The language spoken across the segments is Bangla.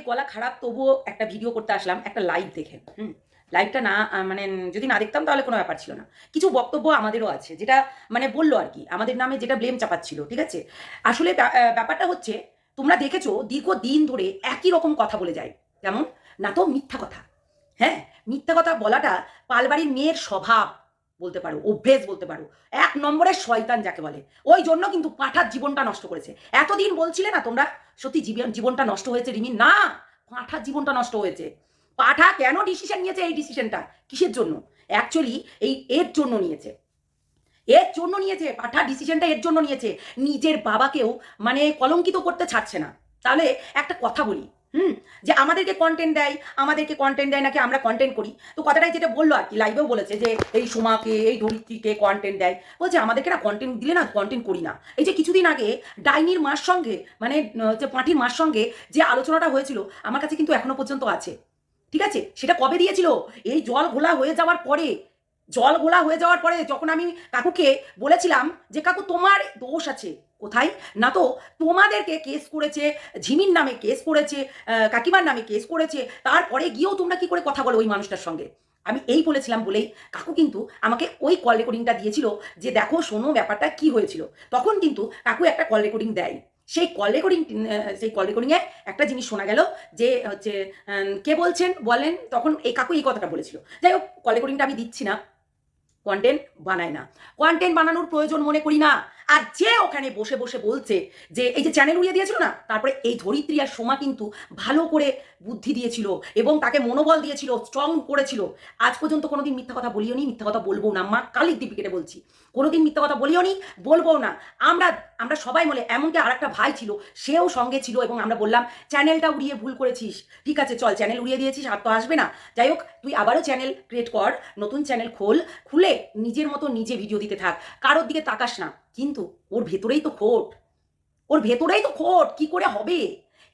অনেক গলা খারাপ তবুও একটা ভিডিও করতে আসলাম একটা লাইভ দেখে। হুম। লাইভটা না মানে যদি না দেখতাম তাহলে কোনো ব্যাপার ছিল না। কিছু বক্তব্য আমাদেরও আছে যেটা মানে বলল আর কি আমাদের নামে যেটা ব্লেম চাপাচ্ছিল ঠিক আছে? আসলে ব্যা- ব্যাপারটা হচ্ছে তোমরা দেখেছ দীর্ঘ দিন ধরে একই রকম কথা বলে যায়। যেমন না তো মিথ্যা কথা। হ্যাঁ? মিথ্যা কথা বলাটা পালবাড়ির মেয়ের স্বভাব বলতে পারো, অভ্যেস বলতে পারো। এক নম্বরের শয়তান যাকে বলে। ওই জন্য কিন্তু পাঠার জীবনটা নষ্ট করেছে। এতদিন বলছিলে না তোমরা? সত্যি জীবন, জীবনটা নষ্ট হয়েছে রিমি না! পাঠার জীবনটা নষ্ট হয়েছে। পাঠা কেন ডিসিশন নিয়েছে এই ডিসিশনটা কিসের জন্য? অ্যাকচুয়ালি এই এর জন্য নিয়েছে। এর জন্য নিয়েছে পাঠা ডিসিশনটা এর জন্য নিয়েছে। নিজের বাবাকেও মানে কলঙ্কিত করতে ছাড়ছে না। তাহলে একটা কথা বলি। হুম, যে আমাদেরকে কন্টেন্ট দেয়, আমাদেরকে কন্টেন্ট দেয় নাকি আমরা কন্টেন্ট করি। তো কথাটাই যেটা বলল আর কি লাইভেও বলেছে যে এই সোমাকে, এই ধরিত্রীকে কন্টেন্ট দেয়। বলছে, আমাদেরকে না কন্টেন্ট দিলে না কন্টেন্ট করি না। এই যে কিছুদিন আগে ডাইনির মার সঙ্গে মানে যে পাঁঠির মার সঙ্গে যে আলোচনাটা হয়েছিল, আমার কাছে কিন্তু এখনও পর্যন্ত আছে। ঠিক আছে? সেটা কবে দিয়েছিল? এই জল ঘোলা হয়ে যাওয়ার পরে। জল ঘোলা হয়ে যাওয়ার পরে যখন আমি কাকুকে বলেছিলাম যে, কাকু, তোমার দোষ আছে। কোথায়? না তো তোমাদেরকে কেস করেছে, ঝিমির নামে কেস করেছে কাকিমার নামে কেস করেছে, তারপরে গিয়েও তোমরা কি করে কথা বলো ওই মানুষটার সঙ্গে? আমি এই বলেছিলাম বলেই কাকু কিন্তু আমাকে ওই কল রেকর্ডিংটা দিয়েছিল যে দেখো, শোনো ব্যাপারটা কি হয়েছিল। তখন কিন্তু কাকু একটা কল রেকর্ডিং দেয়। সেই কল রেকর্ডিং সেই কল রেকর্ডিংয়ে একটা জিনিস শোনা গেল যে হচ্ছে কে বলছেন বলেন? তখন এই কাকু এই কথাটা বলেছিল। যাই হোক কল রেকর্ডিংটা আমি দিচ্ছি না। কন্টেন্ট বানায় না। কন্টেন্ট বানানোর প্রয়োজন মনে করি না। আর যে ওখানে বসে বসে বলছে যে, এই যে চ্যানেল উড়িয়ে দিয়েছিল না, তারপরে এই ধরিত্রী আর সোমা কিন্তু ভালো করে বুদ্ধি দিয়েছিল এবং তাকে মনোবল দিয়েছিল স্ট্রং করেছিল। আজ পর্যন্ত কোনোদিন মিথ্যা কথা বলিও নি, মিথ্যা কথা বলব না। মা কালির দিপিকেটে বলছি, কোনোদিন মিথ্যা কথা বলিও নি বলব না। আমরা আমরা সবাই বলে এমনকি আর একটা ভাই ছিল, সেও সঙ্গে ছিল এবং আমরা বললাম চ্যানেলটা উড়িয়ে ভুল করেছিস। ঠিক আছে, চল চ্যানেল উড়িয়ে দিয়েছিস, আর তো আসবে না। যাই হোক, তুই আবারও চ্যানেল ক্রিয়েট কর, নতুন চ্যানেল খোল, খুলে নিজের মতো নিজে ভিডিও দিতে থাক। কারোর দিকে তাকাস না। কিন্তু ওর ভেতরেই তো খোট। ওর ভেতরেই তো খোট। কি করে হবে?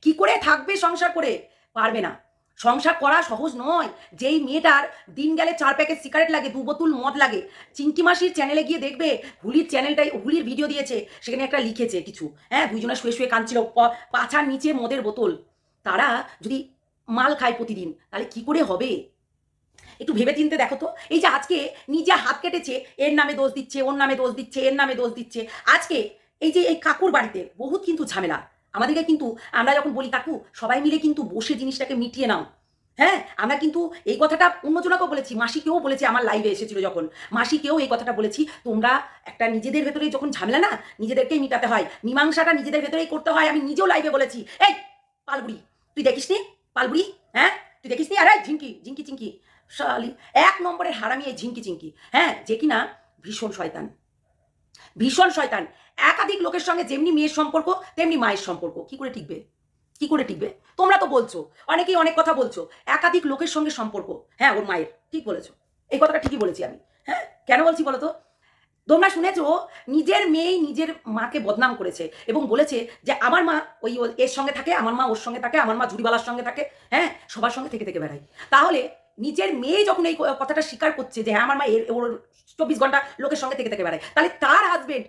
কি করে থাকবে সংসার করে? পারবে না। সংসার করা সহজ নয়। যেই মেয়েটার দিন গেলে চার প্যাকেট সিগারেট লাগে, দু বোতল মদ লাগে চিঙ্কি মাসির চ্যানেলে গিয়ে দেখবে, হুলির চ্যানেলটাই হুলির ভিডিও দিয়েছে, সেখানে একটা লিখেছে কিছু। হ্যাঁ দুইজনা শুয়ে শুয়ে কাঁদছিল। পাছার নিচে মদের বোতল। তারা যদি মাল খায় প্রতিদিন, তাহলে কি করে হবে? একটু ভেবে চিনতে দেখো তো। এই যে আজকে নিজে হাত কেটেছে, এর নামে দোষ দিচ্ছে, ওর নামে দোষ দিচ্ছে, এর নামে দোষ দিচ্ছে। আজকে এই যে এই কাকুর বাড়িতে বহুত কিন্তু ঝামেলা। আমাদেরকে কিন্তু, আমরা যখন বলি, কাকু, সবাই মিলে কিন্তু বসে জিনিসটাকে মিটিয়ে নাও। হ্যাঁ আমরা কিন্তু এই কথাটা অন্যজনাকেও বলেছি, মাসিকেও বলেছি, আমার লাইভে এসেছিল যখন। মাসিকেও এই কথাটা বলেছি, তোমরা একটা নিজেদের ভেতরেই যখন ঝামেলা না, নিজেদেরকেই মিটাতে হয়। মীমাংসাটা নিজেদের ভেতরেই করতে হয়, আমি নিজেও লাইভে বলেছি, এই, পালবুড়ি, তুই দেখিস নি পালবুড়ি হ্যাঁ তুই দেখিস নি আরে, ঝিঙ্কি ঝিঙ্কি চিঙ্কি শালি এক নম্বরের হারামি এই ঝিঙ্কি চিঙ্কি হ্যাঁ যে কিনা ভীষণ শয়তান। ভীষণ শয়তান। একাধিক লোকের সঙ্গে যেমনি মেয়ের সম্পর্ক, তেমনি মায়ের সম্পর্ক। কি করে টিকবে? কি করে টিকবে? তোমরা তো বলছো, অনেকেই অনেক কথা বলছো। একাধিক লোকের সঙ্গে সম্পর্ক। হ্যাঁ ওর মায়ের। ঠিক বলেছ। এই কথাটা ঠিকই বলেছি আমি। হ্যাঁ কেন বলছি বলো তো তোমরা শুনেছো, নিজের মেয়েই নিজের মাকে বদনাম করেছে এবং বলেছে যে আমার মা ওই এর সঙ্গে থাকে, আমার মা ওর সঙ্গে থাকে, আমার মা ঝুড়িবালার সঙ্গে থাকে। হ্যাঁ সবার সঙ্গে থেকে থেকে বেড়ায়। তাহলে নিজের মেয়ে যখন এই কথাটা স্বীকার করছে যে হ্যাঁ আমার মা এর, ওর চব্বিশ ঘণ্টা লোকের সঙ্গে থেকে থেকে বেড়ায়, তাহলে তার হাজবেন্ড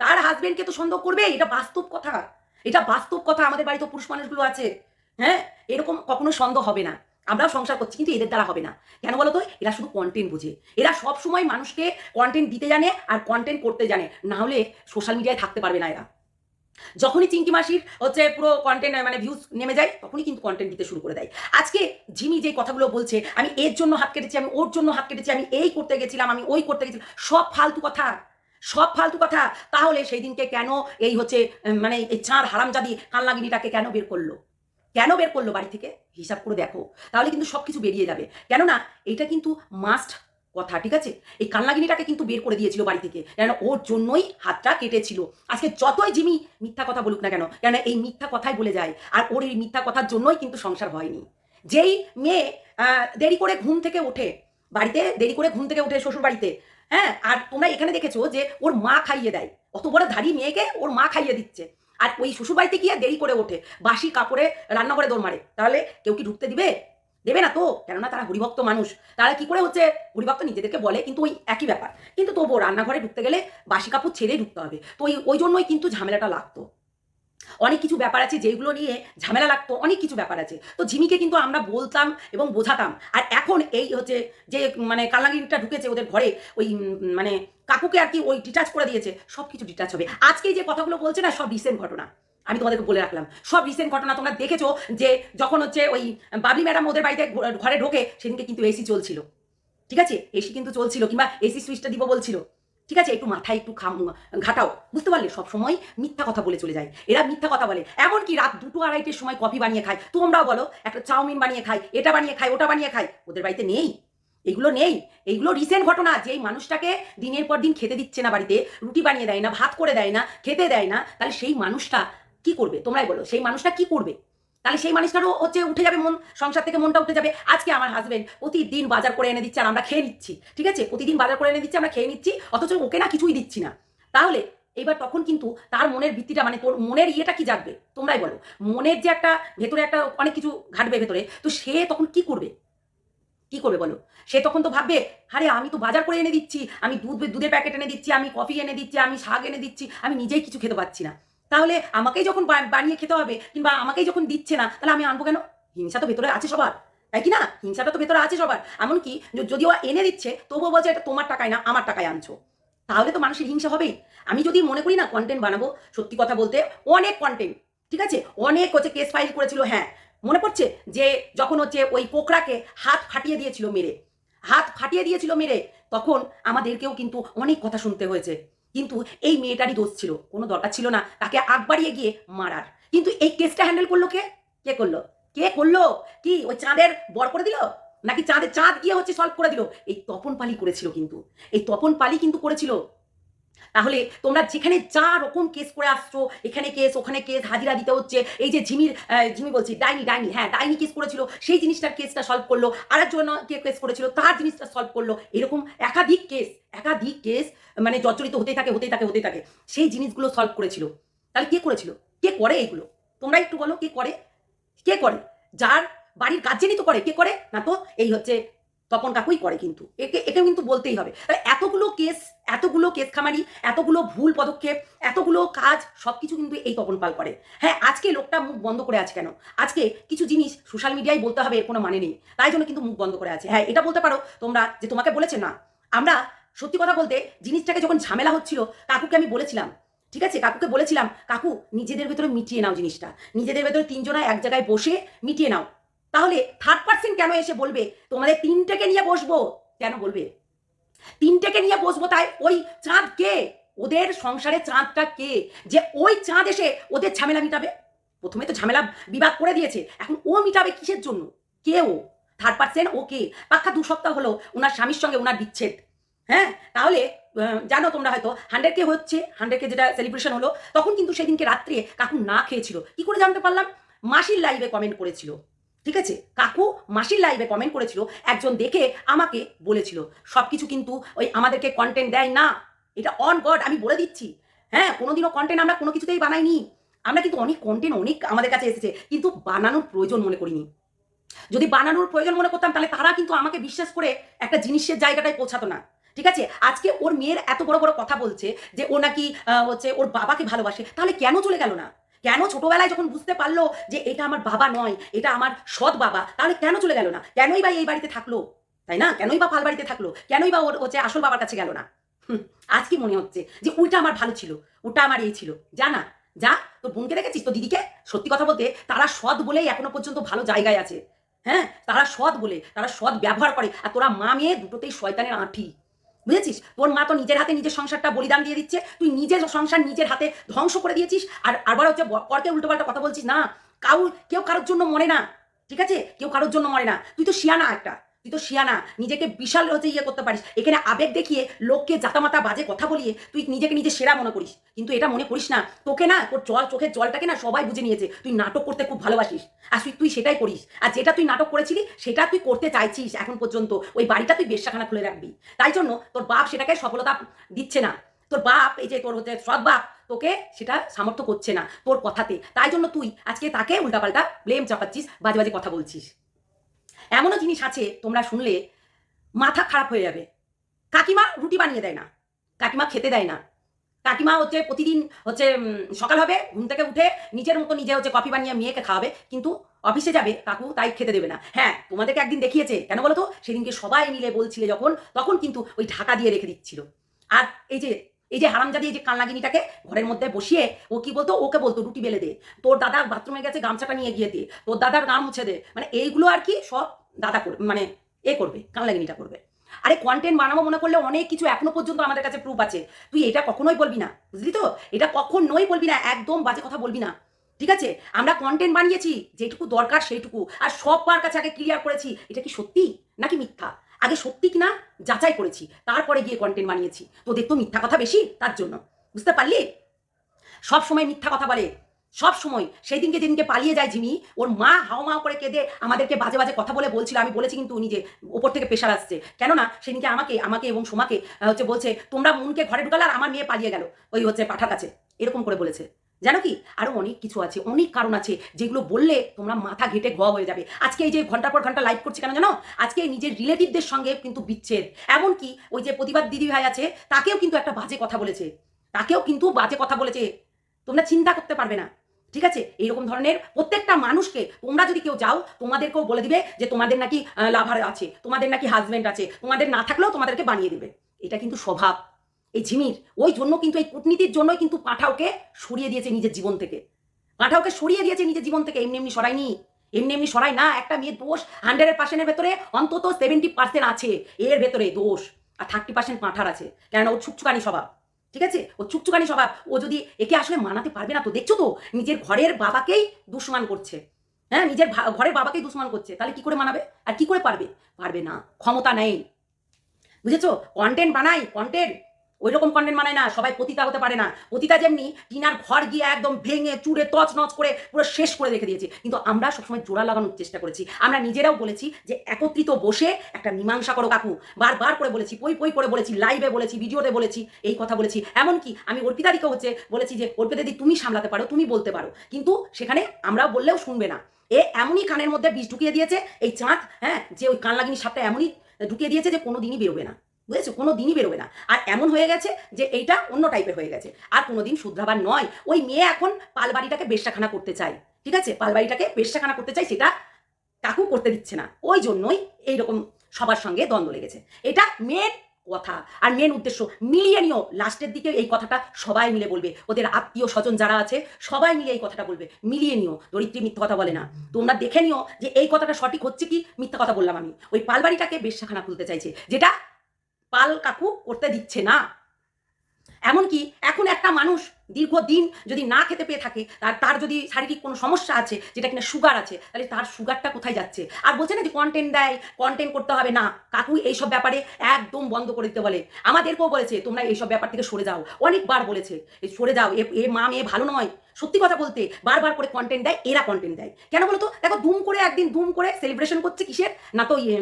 তার হাজবেন্ডকে তো সন্দেহ করবে? এটা বাস্তব কথা। এটা বাস্তব কথা আমাদের বাড়িতে পুরুষ মানুষগুলো আছে। হ্যাঁ এরকম কখনো সন্দেহ হবে না। আমরাও সংসার করছি, কিন্তু এদের দ্বারা হবে না। কেন বলো তো এরা শুধু কন্টেন্ট বুঝে। এরা সব সময় মানুষকে কন্টেন্ট দিতে জানে আর কন্টেন্ট করতে জানে। না হলে সোশ্যাল মিডিয়ায় থাকতে পারবে না এরা। যখনই চিঙ্কি মাসির হচ্ছে পুরো কন্টেন্ট মানে ভিউজ নেমে যায়, তখনই কিন্তু কন্টেন্ট দিতে শুরু করে দেয়। আজকে জিমি যে কথাগুলো বলছে, আমি এর জন্য হাত কেটেছি, আমি ওর জন্য হাত কেটেছি, আমি এই করতে গেছিলাম, আমি ওই করতে গেছিলাম, সব ফালতু কথা, সব ফালতু কথা। তাহলে সেই দিনকে কেন এই হচ্ছে মানে এই চাঁদ হারামজাদি কান্নাগিনিটাকে কেন বের করল? কেন বের করল বাড়ি থেকে? হিসাব করে দেখো। তাহলে কিন্তু সব কিছু বেরিয়ে যাবে। কেননা এটা কিন্তু মাস্ট কথা, ঠিক আছে? এই কান্নাগিনিটাকে কিন্তু বের করে দিয়েছিল বাড়ি থেকে কেন ওর জন্যই হাতটা কেটেছিল। আজকে যতই জিমি মিথ্যা কথা বলুক না কেন কেন এই মিথ্যা কথাই বলে যায়, আর ওর এই মিথ্যা কথার জন্যই কিন্তু সংসার হয়নি। যেই মেয়ে দেরি করে ঘুম থেকে ওঠে, বাড়িতে দেরি করে ঘুম থেকে ওঠে শ্বশুর বাড়িতে হ্যাঁ? আর তোমরা এখানে দেখেছ যে ওর মা খাইয়ে দেয়, অত বড় ধাড়ি মেয়েকে ওর মা খাইয়ে দিচ্ছে। আর ওই শ্বশুর বাড়িতে গিয়ে দেরি করে ওঠে, বাসি কাপড়ে রান্না করে দৌড় মারে, তাহলে কেউ কি ঢুকতে দিবে? দেবে না তো? কেননা তারা হরিভক্ত মানুষ। তারা কি করে হচ্ছে? হরিভক্ত নিজেদেরকে বলে কিন্তু ওই একই ব্যাপার। কিন্তু তবুও রান্নাঘরে ঢুকতে গেলে বাসি কাপড় ছেড়ে ঢুকতে হবে। তো ওই ওই জন্যই কিন্তু ঝামেলাটা লাগতো। অনেক কিছু ব্যাপার আছে যেগুলো নিয়ে ঝামেলা লাগতো, অনেক কিছু ব্যাপার আছে। তো ঝিমিকে কিন্তু আমরা বলতাম এবং বোঝাতাম। আর এখন এই হচ্ছে যে মানে কালাঙ্গিটা ঢুকেছে ওদের ঘরে, ওই মানে কাকুকে আর কি ওই ডিটাচ করে দিয়েছে সব কিছু ডিটাচ হবে। আজকে যে কথাগুলো বলছে না, সব রিসেন্ট ঘটনা। আমি তোমাদেরকে বলে রাখলাম। সব রিসেন্ট ঘটনা তোমরা দেখেছ যে যখন হচ্ছে ওই বাবলি ম্যাডাম ওদের বাড়িতে ঘরে ঢোকে, সেদিনকে কিন্তু এসি চলছিল। ঠিক আছে? এসি কিন্তু চলছিল, কিংবা এসি সুইচটা দিব বলছিল। ঠিক আছে? একটু মাথায় একটু খাম, ঘাটাও। বুঝতে পারলে? সব সময় মিথ্যা কথা বলে চলে যায়। এরা মিথ্যা কথা বলে। এমনকি রাত দুটো আড়াইটের সময় কফি বানিয়ে খায়। তোমরাও বলো, একটা চাউমিন বানিয়ে খায়, এটা বানিয়ে খায়, ওটা বানিয়ে খায়। ওদের বাড়িতে নেই। এগুলো নেই। এইগুলো রিসেন্ট ঘটনা। যে এই মানুষটাকে দিনের পর দিন খেতে দিচ্ছে না বাড়িতে, রুটি বানিয়ে দেয় না, ভাত করে দেয় না, খেতে দেয় না, তাহলে সেই মানুষটা কি করবে? তোমরাই বলো, সেই মানুষটা কি করবে? তাহলে সেই মানুষটারও হচ্ছে উঠে যাবে মন, সংসার থেকে মনটা উঠে যাবে। আজকে আমার হাজবেন্ড প্রতিদিন বাজার করে এনে দিচ্ছে আর আমরা খেয়ে নিচ্ছি, ঠিক আছে? প্রতিদিন বাজার করে এনে দিচ্ছে, আমরা খেয়ে নিচ্ছি, অথচ ওকে না কিছুই দিচ্ছি না। তাহলে এবার তখন কিন্তু তার মনের ভিত্তিটা মানে তোর মনের ইয়েটা কি জাগবে? তোমরাই বলো। মনের যে একটা ভেতরে একটা অনেক কিছু ঘাটবে ভেতরে, তো সে তখন কি করবে? কি করবে বলো? সে তখন তো ভাববে, আরে, আমি তো বাজার করে এনে দিচ্ছি, আমি দুধ, দুধের প্যাকেট এনে দিচ্ছি, আমি কফি এনে দিচ্ছি, আমি শাক এনে দিচ্ছি, আমি নিজেই কিছু খেতে পাচ্ছি না। তাহলে আমাকেই যখন বানিয়ে খেতে হবে কিংবা আমাকেই যখন দিচ্ছে না, তাহলে আমি আনব কেন? হিংসা তো ভেতরে আছে সবার। তাই কি না? হিংসাটা তো ভেতরে আছে সবার। এমনকি য- যদিও এনে দিচ্ছে, তবুও বলছে এটা তোমার টাকায় না, আমার টাকায় আনছো। তাহলে তো মানুষের হিংসা হবেই। আমি যদি মনে করি না কন্টেন্ট বানাবো, সত্যি কথা বলতে অনেক কন্টেন্ট ঠিক আছে? অনেক হচ্ছে কেস ফাইল করেছিল হ্যাঁ। মনে পড়ছে যে যখন হচ্ছে ওই কোকড়াকে হাত ফাটিয়ে দিয়েছিল মেরে, হাত ফাটিয়ে দিয়েছিল মেরে, তখন আমাদেরকেও কিন্তু অনেক কথা শুনতে হয়েছে। কিন্তু এই মেয়েটারই দোষ ছিল, কোনো দরকার ছিল না তাকে আগ বাড়িয়ে গিয়ে মারার। কিন্তু এই কেসটা হ্যান্ডেল করল কে? কে করল? কে করল? কি ওই চাঁদের বর করে দিল? নাকি চাঁদের চাঁদ গিয়ে হচ্ছে সলভ করে দিল? এই তপন পালি করেছিল কিন্তু। এই তপন পালি কিন্তু করেছিল। তাহলে তোমরা যেখানে যা রকম কেস করে আসছো, এখানে কেস ওখানে কেস হাজিরা দিতে হচ্ছে, এই যে ঝিমির ঝিমি বলছি, ডাইনি ডাইনি হ্যাঁ ডাইনি কেস করেছিল, সেই জিনিসটার কেসটা সলভ করল আরেকজন কে কেস করেছিল, তার জিনিসটা সলভ করল, এরকম একাধিক কেস একাধিক কেস মানে জর্জরিত হতেই থাকে হতেই থাকে হতেই থাকে, সেই জিনিসগুলো সলভ করেছিল। তাহলে কে করেছিল? কে করে এইগুলো? তোমরা একটু বলো, কে করে? কে করে? যার বাড়ির গার্জেনই তো করে, কে করে? না তো, এই হচ্ছে তপন কাকুই করে কিন্তু। একে একে কিন্তু বলতেই হবে। তাহলে এতগুলো কেস এতগুলো কেস খামারি, এতগুলো ভুল পদক্ষেপ, এতগুলো কাজ, সবকিছু কিন্তু এই তপন পাল করে। হ্যাঁ আজকে লোকটা মুখ বন্ধ করে আছে কেন? আজকে কিছু জিনিস সোশ্যাল মিডিয়ায় বলতে হবে, এর কোনো মানে নেই। তাই জন্য কিন্তু মুখ বন্ধ করে আছে। হ্যাঁ এটা বলতে পারো তোমরা যে তোমাকে বলেছে না। আমরা সত্যি কথা বলতে জিনিসটাকে যখন ঝামেলা হচ্ছিল, কাকুকে আমি বলেছিলাম। ঠিক আছে? কাকুকে বলেছিলাম, কাকু, নিজেদের ভেতরে মিটিয়ে নাও জিনিসটা। নিজেদের ভেতরে তিনজনা এক জায়গায় বসে মিটিয়ে নাও। তাহলে থার্ড পার্সন কেন এসে বলবে? তোমাদের তিনটেকে নিয়ে বসবো। কেন বলবে? তিনটেকে নিয়ে বসবো তাই ওই চাঁদ কে? ওদের সংসারে চাঁদটা কে? যে ওই চাঁদ এসে ওদের ঝামেলা মিটাবে। প্রথমে তো ঝামেলা বিবাদ করে দিয়েছে। এখন ও মিটাবে কিসের জন্য? কে ও? থার্ড পার্সন ও কে? পাক্কা দু সপ্তাহ হলো ওনার স্বামীর সঙ্গে ওনার বিচ্ছেদ। হ্যাঁ? তাহলে জানো তোমরা হয়তো হান্ড্রেড কে হচ্ছে হান্ড্রেড কে যেটা সেলিব্রেশন হলো, তখন কিন্তু সেদিনকে রাত্রে কাকু না খেয়েছিল। কি করে জানতে পারলাম? মাসির লাইভে কমেন্ট করেছিল। ঠিক আছে? কাকু মাসির লাইভে কমেন্ট করেছিল, একজন দেখে আমাকে বলেছিল সব কিছু কিন্তু ওই আমাদেরকে কন্টেন্ট দেয় না। এটা অন গড আমি বলে দিচ্ছি। হ্যাঁ কোনোদিনও কন্টেন্ট আমরা কোনো কিছুতেই বানাইনি। আমরা কিন্তু অনেক কন্টেন্ট অনেক আমাদের কাছে এসেছে, কিন্তু বানানোর প্রয়োজন মনে করিনি। যদি বানানোর প্রয়োজন মনে করতাম, তাহলে তারা কিন্তু আমাকে বিশ্বাস করে একটা জিনিসের জায়গাটায় পৌঁছাতো না। ঠিক আছে? আজকে ওর মেয়ের এত বড় বড় কথা বলছে যে ও নাকি হচ্ছে ওর বাবাকে ভালোবাসে, তাহলে কেন চলে গেল না? কেন ছোটবেলায় যখন বুঝতে পারল যে এটা আমার বাবা নয়, এটা আমার সৎ বাবা, তাহলে কেন চলে গেল না? কেনই বা এই বাড়িতে থাকল? তাই না? কেনই বা পাল বাড়িতে থাকল? কেনই বা ওর হচ্ছে আসল বাবার কাছে গেল না? আজ কি মনে হচ্ছে যে ওইটা আমার ভালো ছিল ওটা আমার এই ছিল? যা না, যা, তোর বোনকে দেখেছিস? তো দিদিকে? সত্যি কথা বলতে, তারা সৎ বলেই এখনও পর্যন্ত ভালো জায়গায় আছে। হ্যাঁ তারা সৎ বলে, তারা সৎ ব্যবহার করে, আর তোরা মা মেয়ে দুটোতেই শয়তানের আঁঠি। বুঝেছিস? তোর মা তো নিজের হাতে নিজের সংসারটা বলিদান দিয়ে দিচ্ছে। তুই নিজের সংসার নিজের হাতে ধ্বংস করে দিয়েছিস। আর আবার হচ্ছে পরকে উল্টোপাল্টা কথা বলছিস, না। কাউ কেউ কারোর জন্য মরে না। ঠিক আছে? কেউ কারোর জন্য মরে না। তুই তো শিয়ানা একটা। তুই তো শিয়ানা, নিজেকে বিশাল হচ্ছে ইয়ে করতে পারিস। এখানে আবেগ দেখিয়ে লোককে জাতামাতা বাজে কথা বলিয়ে তুই নিজেকে নিজে সেরা মনে করিস। কিন্তু এটা মনে করিস না, তোকে না, তোর জল চোখের জলটাকে না সবাই বুঝে নিয়েছে। তুই নাটক করতে খুব ভালোবাসিস। আর তুই তুই সেটাই করিস। আর যেটা তুই নাটক করেছিলি, সেটা তুই করতে চাইছিস এখন পর্যন্ত। ওই বাড়িটা তুই বেশাখানা খুলে রাখবি। তাই জন্য তোর বাপ সেটাকে সফলতা দিচ্ছে না। তোর বাপ, এই যে তোর হচ্ছে সৎ বাপ, তোকে সেটা সামর্থ্য করছে না তোর কথাতে। তাই জন্য তুই আজকে তাকে উল্টাপাল্টা ব্লেম চাপাচ্ছিস, বাজে বাজে কথা বলছিস। এমনও জিনিস আছে, তোমরা শুনলে মাথা খারাপ হয়ে যাবে। কাকিমা রুটি বানিয়ে দেয় না, কাকিমা খেতে দেয় না। কাকিমা হচ্ছে প্রতিদিন হচ্ছে সকাল হবে, ঘুম থেকে উঠে নিজের মতো নিজে হচ্ছে কফি বানিয়ে মেয়েকে খাওয়াবে, কিন্তু অফিসে যাবে, কাকু তাই খেতে দেবে না। হ্যাঁ তোমাদেরকে একদিন দেখিয়েছে, কেন বলো তো? সেদিনকে সবাই মিলে বলছিলে যখন, তখন কিন্তু ওই ঢাকা দিয়ে রেখে দিচ্ছিল। আর এই যে এই যে হারামজাদি এই যে কানলাগিনীটাকে ঘরের মধ্যে বসিয়ে ও কি বলতো? ওকে বলতো, রুটি বেলে দে। তোর দাদা বাথরুমে গেছে, গামছাটা নিয়ে গিয়ে দে। তোর দাদার গা মুছে দে। মানে এইগুলো আর কি সব দাদা করবে মানে এ করবে কানলাগিনীটা করবে। আরে কন্টেন্ট বানাবো মনে করলে অনেক কিছু এখনও পর্যন্ত আমাদের কাছে প্রুফ আছে। তুই এটা কখনোই বলবি না, বুঝলি তো? এটা কখনোই বলবি না, একদম বাজে কথা বলবি না। ঠিক আছে? আমরা কন্টেন্ট বানিয়েছি, যেটুকু দরকার সেইটুকু। আর সবার কাছে আগে ক্লিয়ার করেছি, এটা কি সত্যি নাকি মিথ্যা? আগে সত্যি কিনা যাচাই করেছি, তারপরে গিয়ে কন্টেন্ট বানিয়েছি। তোদের তো মিথ্যা কথা বেশি, তার জন্য। বুঝতে পারলি? সব সময় মিথ্যা কথা বলে। সব সময়। সেই দিনকে যেদিনকে পালিয়ে যায় জিমি ওর মা হাও মাও করে কেঁদে আমাদেরকে বাজে বাজে কথা বলে বলছিল। আমি বলেছি কিন্তু উনি যে ওপর থেকে প্রেশার আসছে। কেননা সেদিনকে আমাকে আমাকে এবং সোমাকে হচ্ছে বলছে, তোমরা মুনকে ঘরে ঢুকালে আর আমার মেয়ে পালিয়ে গেল। ওই হচ্ছে পাঠার কাছে। এরকম করে বলেছে। জানো কি? আরও অনেক কিছু আছে, অনেক কারণ আছে, যেগুলো বললে তোমরা মাথা ঘেটে ঘ হয়ে যাবে। আজকে এই যে ঘণ্টার পর ঘণ্টা লাইভ করছে কেন জানো? আজকে নিজের রিলেটিভদের সঙ্গে কিন্তু বিচ্ছেদ। এমনকি ওই যে প্রতিবাদ দিদি ভাই আছে, তাকেও কিন্তু একটা বাজে কথা বলেছে। তাকেও কিন্তু বাজে কথা বলেছে। তোমরা চিন্তা করতে পারবে না। ঠিক আছে? এইরকম ধরনের প্রত্যেকটা মানুষকে তোমরা যদি কেউ যাও, তোমাদেরকেও বলে দিবে যে তোমাদের নাকি লাভার আছে, তোমাদের নাকি হাজবেন্ড আছে, তোমাদের না থাকলেও তোমাদেরকে বানিয়ে দিবে। এটা কিন্তু স্বভাব। এই ঝিমির, ওই জন্য কিন্তু এই কূটনীতির জন্যই কিন্তু পাঠাওকে সরিয়ে দিয়েছে নিজের জীবন থেকে। পাঠাওকে সরিয়ে দিয়েছে নিজের জীবন থেকে, এমনি এমনি সরাইনি এমনি এমনি সরাই না, একটা মেয়ের দোষ হান্ড্রেড পার্সেন্টের ভেতরে অন্তত সেভেন্টি পার্সেন্ট আছে, এর ভেতরে দোষ। আর থার্টি পার্সেন্ট পাঁঠার আছে, কেননা ও ছুকছুকানি স্বভাব। ঠিক আছে? ও চুকচুকানি স্বভাব। ও যদি একে আসলে মানাতে পারবে না তো, দেখছ তো, নিজের ঘরের বাবাকেই দুশ্মান করছে। হ্যাঁ নিজের ঘরের বাবাকেই দুশ্মান করছে। তাহলে কি করে মানাবে? আর কি করে পারবে? পারবে না, ক্ষমতা নেই। বুঝেছ? কন্টেন্ট বানাই কন্টেন্ট ওই রকম কন্টেন্ট বানায় না, সবাই পতিতা হতে পারে না। পতিতা যেমনি টিনার ঘর গিয়ে একদম ভেঙে চুড়ে তছ নচ করে পুরো শেষ করে রেখে দিয়েছে। কিন্তু আমরা সবসময় জোড়া লাগানোর চেষ্টা করেছি। আমরা নিজেরাও বলেছি যে একত্রিত বসে একটা মীমাংসা করো কাকু। বারবার করে বলেছি, পই পই করে বলেছি লাইভে বলেছি ভিডিওতে বলেছি, এই কথা বলেছি। এমনকি আমি অর্পিতাদিকেও হচ্ছে বলেছি যে, অর্পিতা দিদি, তুমি সামলাতে পারো, তুমি বলতে পারো। কিন্তু সেখানে আমরা বললেও শুনবে না। এ এমনই কানের মধ্যে বিষ ঢুকিয়ে দিয়েছে, এই চাঁদ হ্যাঁ যে ওই কান লাগিনি সাপটা এমনই ঢুকিয়ে দিয়েছে যে কোনো দিনই বেরোবে না। বুঝেছ? কোনো দিনই বেরোবে না। আর এমন হয়ে গেছে যে এইটা অন্য টাইপের হয়ে গেছে। আর কোনোদিন শুধরাবার নয়। ওই মেয়ে এখন পালবাড়িটাকে বেশ্যাখানা করতে চায়। ঠিক আছে? পালবাড়িটাকে বেশ্যাখানা করতে চায়, সেটা কাকু করতে দিচ্ছে না। ওই জন্যই এইরকম সবার সঙ্গে দ্বন্দ্ব লেগেছে। এটা মেন কথা আর মেন উদ্দেশ্য। মিলিয়ে নিও লাস্টের দিকে এই কথাটা সবাই মিলে বলবে। ওদের আত্মীয় স্বজন যারা আছে, সবাই মিলে এই কথাটা বলবে। মিলিয়ে নিও দরিদ্রী মিথ্যা কথা বলে না। তোমরা দেখে নিও যে এই কথাটা সঠিক হচ্ছে কি? মিথ্যা কথা বললাম আমি। ওই পালবাড়িটাকে বেশাখানা খুলতে চাইছে। যেটা পাল কাকু করতে দিচ্ছে না। এমনকি এখন একটা মানুষ দীর্ঘদিন যদি না খেতে পেয়ে থাকে আর তার যদি শারীরিক কোনো সমস্যা আছে যেটা কিনা সুগার আছে তাহলে তার সুগারটা কোথায় যাচ্ছে? আর বলছে না যে কন্টেন্ট দেয় কন্টেন্ট করতে হবে না। কাকু এইসব ব্যাপারে একদম বন্ধ করে দিতে বলে। আমাদেরকেও বলেছে তোমরা এইসব ব্যাপার থেকে সরে যাও। অনেকবার বলেছে সরে যাও এ মা মেয়ে ভালো নয়। সত্যি কথা বলতে বারবার করে কন্টেন্ট দেয় এরা কন্টেন্ট দেয়। কেন বলতো দেখো দুম করে একদিন দুম করে সেলিব্রেশন করছে কিসের? না তো ইয়ে,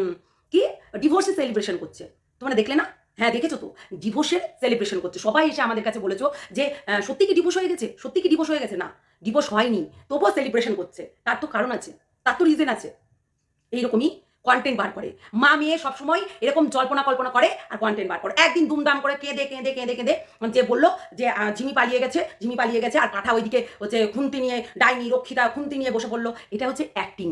কি? ডিভোর্সের সেলিব্রেশন করছে। তোমরা দেখলে না? হ্যাঁ দেখেছ তো? ডিভোর্সের সেলিব্রেশন করছে। সবাই এসে আমাদের কাছে বলেছ যে সত্যি কি ডিভোর্স হয়ে গেছে? সত্যি কি ডিভোর্স হয়ে গেছে? না ডিভোর্স হয়নি। তবুও সেলিব্রেশন করছে। তার তো কারণ আছে। তার তো রিজন আছে। এইরকমই কন্টেন্ট বার করে। মা, মেয়ে সবসময় এরকম জল্পনা কল্পনা করে আর কন্টেন্ট বার করে। একদিন দুমদাম করে কেঁদে কেঁদে কেঁদে কেঁদে যে বলল যে ঝিমি পালিয়ে গেছে, ঝিমি পালিয়ে গেছে আর কাঁঠা ওইদিকে হচ্ছে খুন্তি নিয়ে, ডাইনি রক্ষিতা খুন্তি নিয়ে বসে পড়ল এটা হচ্ছে অ্যাক্টিং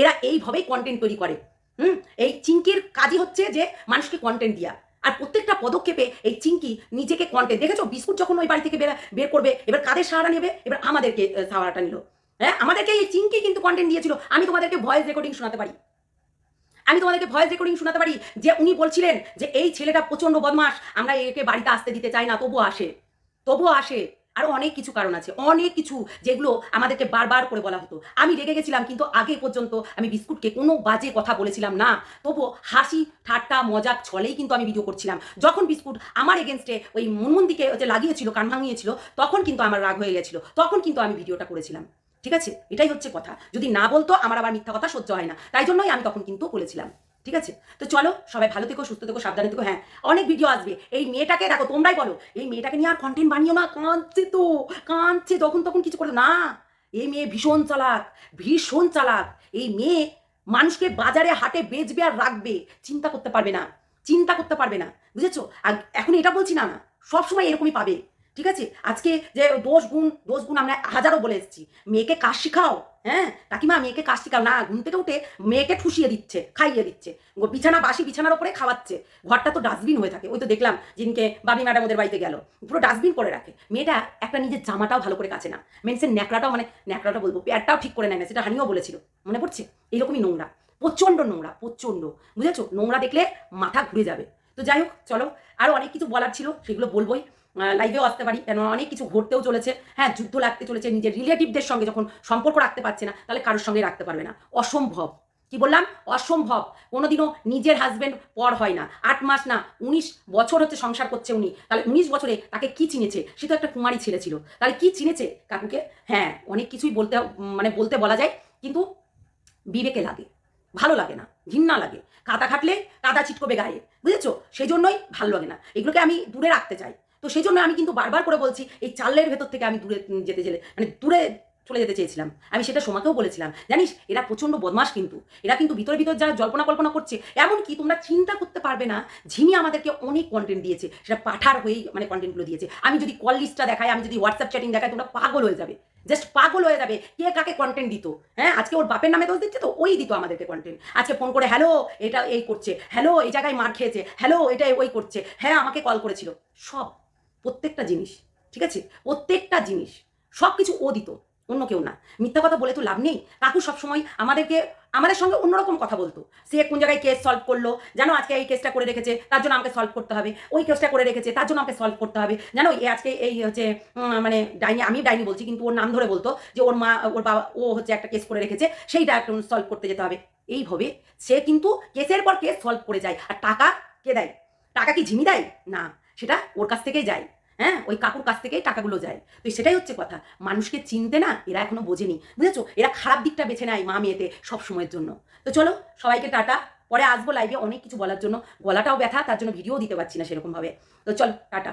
এরা এইভাবেই কন্টেন্ট তৈরি করে। হুম, এই চিঙ্কির কাজই হচ্ছে যে মানুষকে কন্টেন্ট দেওয়া আর প্রত্যেকটা পদক্ষেপে এই চিঙ্কি নিজেকে কন্টেন্ট দেখেছ? বিস্কুট যখন ওই বাড়ি থেকে বের বের করবে, এবার কাদের সাহারা নেবে? এবার আমাদেরকে সাহারাটা নিল। হ্যাঁ? আমাদেরকে এই চিঙ্কি কিন্তু কন্টেন্ট দিয়েছিল। আমি তোমাদেরকে ভয়েস রেকর্ডিং শোনাতে পারি। আমি তোমাদেরকে ভয়েস রেকর্ডিং শোনাতে পারি যে উনি বলছিলেন যে এই ছেলেটা প্রচণ্ড বদমাস আমরা একে বাড়িতে আসতে দিতে চাই না, তবুও আসে। তবুও আসে। আরও অনেক কিছু কারণ আছে। অনেক কিছু যেগুলো আমাদেরকে বারবার করে বলা হতো। আমি রেগে গেছিলাম, কিন্তু আগে পর্যন্ত আমি বিস্কুটকে কোনো বাজে কথা বলেছিলাম না। তবুও হাসি, ঠাট্টা, মজাক ছলেই কিন্তু আমি ভিডিও করছিলাম। যখন বিস্কুট আমার এগেনস্টে ওই মুনমুন্দিকে যে লাগিয়েছিল, কান ভাঙিয়েছিল, তখন কিন্তু আমার রাগ হয়ে গেছিল। তখন কিন্তু আমি ভিডিওটা করেছিলাম। ঠিক আছে? এটাই হচ্ছে কথা। যদি না বলতো, আমার আবার মিথ্যা কথা সহ্য হয় না। তাই জন্যই আমি তখন কিন্তু বলেছিলাম। ঠিক আছে? তো চলো, সবাই ভালো থেকো, সুস্থ থেকো, সাবধানে থেকো। হ্যাঁ অনেক ভিডিও আসবে। এই মেয়েটাকে দেখো, তোমরাই বলো, এই মেয়েটাকে নিয়ে আর কন্টেন্ট বানিও না। কাঁদছে তো, কাঁদছে তখন তখন কিছু করে। না এই মেয়ে ভীষণ চালাক ভীষণ চালাক। এই মেয়ে মানুষকে বাজারে, হাটে বেচবে আর রাখবে। চিন্তা করতে পারবে না, চিন্তা করতে পারবে না। বুঝেছ? আর এখন এটা বলছি না না, সবসময় এরকমই পাবে। ঠিক আছে? আজকে যে দোষ গুণ দোষ গুণ আমরা হাজারও বলে এসেছি। মেয়েকে কাজ শিখাও। হ্যাঁ? কাকিমা, মেয়েকে কাজ শিখাও না। ঘুম থেকে উঠে মেয়েকে ঠুসিয়ে দিচ্ছে, খাইয়ে দিচ্ছে। বিছানা, বাসি বিছানার ওপরে খাওয়াচ্ছে। ঘরটা তো ডাস্টবিন হয়ে থাকে। ওই তো দেখলাম যিনকে বাবি ম্যাডাম ওদের বাড়িতে গেল। পুরো ডাস্টবিন করে রাখে। মেয়েটা একটা নিজের জামাটাও ভালো করে কাছে না। মেনসের ন্যাকড়াটাও মানে ন্যাকড়াটা বলব, প্যারটাও ঠিক করে নেয় না। সেটা হানিও বলেছিল। মনে পড়ছে? এরকমই নোংরা। প্রচণ্ড নোংরা, প্রচণ্ড। বুঝেছ? নোংরা দেখলে মাথা ঘুরে যাবে। তো যাই হোক, চলো। আরও অনেক কিছু বলার ছিল, সেগুলো বলবোই। লাইভেও আসতে পারি। কেন? অনেক কিছু ঘটতেও চলেছে। হ্যাঁ যুদ্ধ লাগতে চলেছে। নিজের রিলেটিভদের সঙ্গে যখন সম্পর্ক রাখতে পারছে না, তাহলে কারোর সঙ্গে রাখতে পারবে না। অসম্ভব। কি বললাম? অসম্ভব। কোনোদিনও নিজের হাজব্যান্ড পর হয় না। আট মাস না, উনিশ বছর হচ্ছে সংসার করছে উনি। তাহলে উনিশ বছরে তাকে কি চিনেছে? সে তো একটা কুমারী ছেলে ছিল। তাহলে কি চিনেছে কাকুকে? হ্যাঁ অনেক কিছুই বলতে মানে বলতে বলা যায়, কিন্তু বিবেকে লাগে। ভালো লাগে না। ঘৃণা লাগে। কাদা খাটলে কাদা ছিটকবে গায়ে। বুঝেছ? সেই জন্যই ভালো লাগে না। এগুলোকে আমি দূরে রাখতে চাই। তো সেই জন্য আমি কিন্তু বারবার করে বলছি, এই চালের ভেতর থেকে আমি দূরে যেতে গেলে মানে দূরে চলে যেতে চেয়েছিলাম। আমি সেটা সোমাকেও বলেছিলাম। জানিস, এরা প্রচণ্ড বদমাস কিন্তু। এরা কিন্তু ভিতরে ভিতর যারা জল্পনা কল্পনা করছে এমন কি তোমরা চিন্তা করতে পারবে না, ঝিমি আমাদেরকে অনেক কন্টেন্ট দিয়েছে। সেটা পাঠার হয়েই মানে কন্টেন্টগুলো দিয়েছে। আমি যদি কল লিস্টটা দেখাই, আমি যদি হোয়াটসঅ্যাপ চ্যাটিং দেখাই, তোমরা পাগল হয়ে যাবে। জাস্ট পাগল হয়ে যাবে কে কাকে কন্টেন্ট দিত। হ্যাঁ আজকে ওর বাপের নামে দোষ দিচ্ছে তো, ওই দিত আমাদেরকে কন্টেন্ট আজকে ফোন করে হ্যালো এটা এই করছে। হ্যালো এই জায়গায় মার খেয়েছে। হ্যালো এটা ওই করছে। হ্যাঁ আমাকে কল করেছিল। সব। প্রত্যেকটা জিনিস, ঠিক আছে? প্রত্যেকটা জিনিস সব কিছু ও দিত, অন্য কেউ না। মিথ্যা কথা বলে তো লাভ নেই। কাকু সবসময় আমাদেরকে, আমাদের সঙ্গে অন্যরকম কথা বলতো। সে কোন জায়গায় কেস সলভ করল, জানো আজকে এই কেসটা করে রেখেছে, তার জন্য আমাকে সলভ করতে হবে। ওই কেসটা করে রেখেছে, তার জন্য আমাকে সলভ করতে হবে। জানো, এ আজকে এই হচ্ছে মানে ডাইনি, আমি ডাইনি বলছি, কিন্তু ওর নাম ধরে বলতো যে ওর মা, ওর বাবা, ও হচ্ছে একটা কেস করে রেখেছে সেইটা একটু সলভ করতে যেতে হবে। এইভাবে সে কিন্তু কেসের পর কেস সলভ করে যায়। আর টাকা কে দেয়? টাকা কি ঝিমি দেয়? না। সেটা ওর কাছ থেকেই যায়। হ্যাঁ ওই কাকুর কাছ থেকেই টাকাগুলো যায়। তো সেটাই হচ্ছে কথা। মানুষকে চিনতে না এরা এখনও বোঝেনি। বুঝেছ? এরা খারাপ দিকটা বেছে নেয় মা মেয়েতে সব সময়ের জন্য। তো চলো, সবাইকে টাটা। পরে আসব লাইভে অনেক কিছু বলার জন্য। গলাটাও ব্যথা, তার জন্য ভিডিও দিতে পারছি না সেরকমভাবে। তো চলো, টাটা।